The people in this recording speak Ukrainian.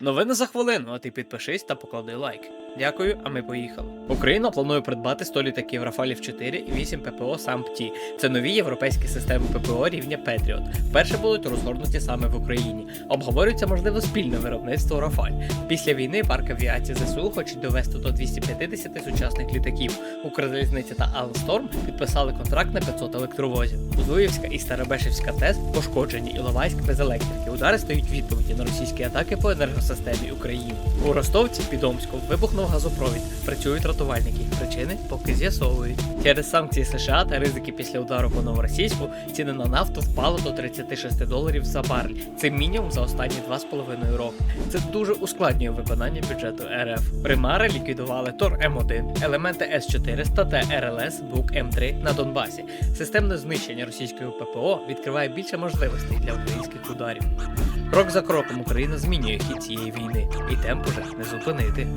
Новини за хвилину, а ти підпишись та поклади лайк. Дякую, а ми поїхали. Україна планує придбати 100 літаків Рафалів 4 і 8 ППО САМПТІ. Це нові європейські системи ППО рівня Петріот. Вперше будуть розгорнуті саме в Україні. Обговорюється можливо спільне виробництво Рафаль. Після війни парк авіації ЗСУ хочуть довести до 250 сучасних літаків. Укрзалізниця та Алсторм підписали контракт на 500 електровозів. Зуївська і Старобешівська ТЕС пошкоджені Іловайськ без електрики. Удари стають відповіді на російські атаки по енергосистемі України. У Ростовці під Омськом вибухнув газопровід. Працюють рятувальники. Причини поки з'ясовують. Через санкції США та ризики після удару по новоросійську ціни на нафту впали до 36 доларів за барель. Це мінімум за останні 2,5 роки. Це дуже ускладнює виконання бюджету РФ. Примари ліквідували Тор М1, елементи С-400 та РЛС Бук М3 на Донбасі. Системне знищення російської ППО відкриває більше можливостей для українських ударів. Крок за кроком Україна змінює хід цієї війни, і темп уже не зупинити.